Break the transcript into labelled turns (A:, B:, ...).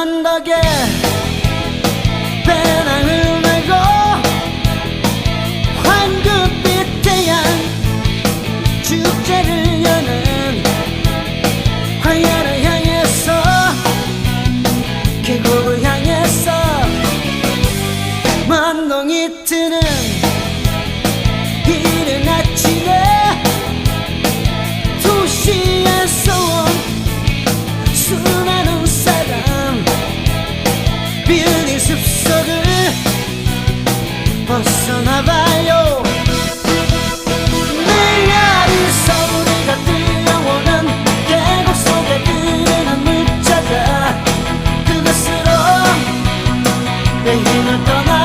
A: 한가게 배낭을 메고 황금빛 태양 축제를 여는 화야를 향해서 계곡을 향해서 만동이 트는 빌딩 숲속을 벗어나봐요. 매일 아이 서울이가 들려오는 계곡 속에 흐르는 물자가 그것으로 내 힘을 떠나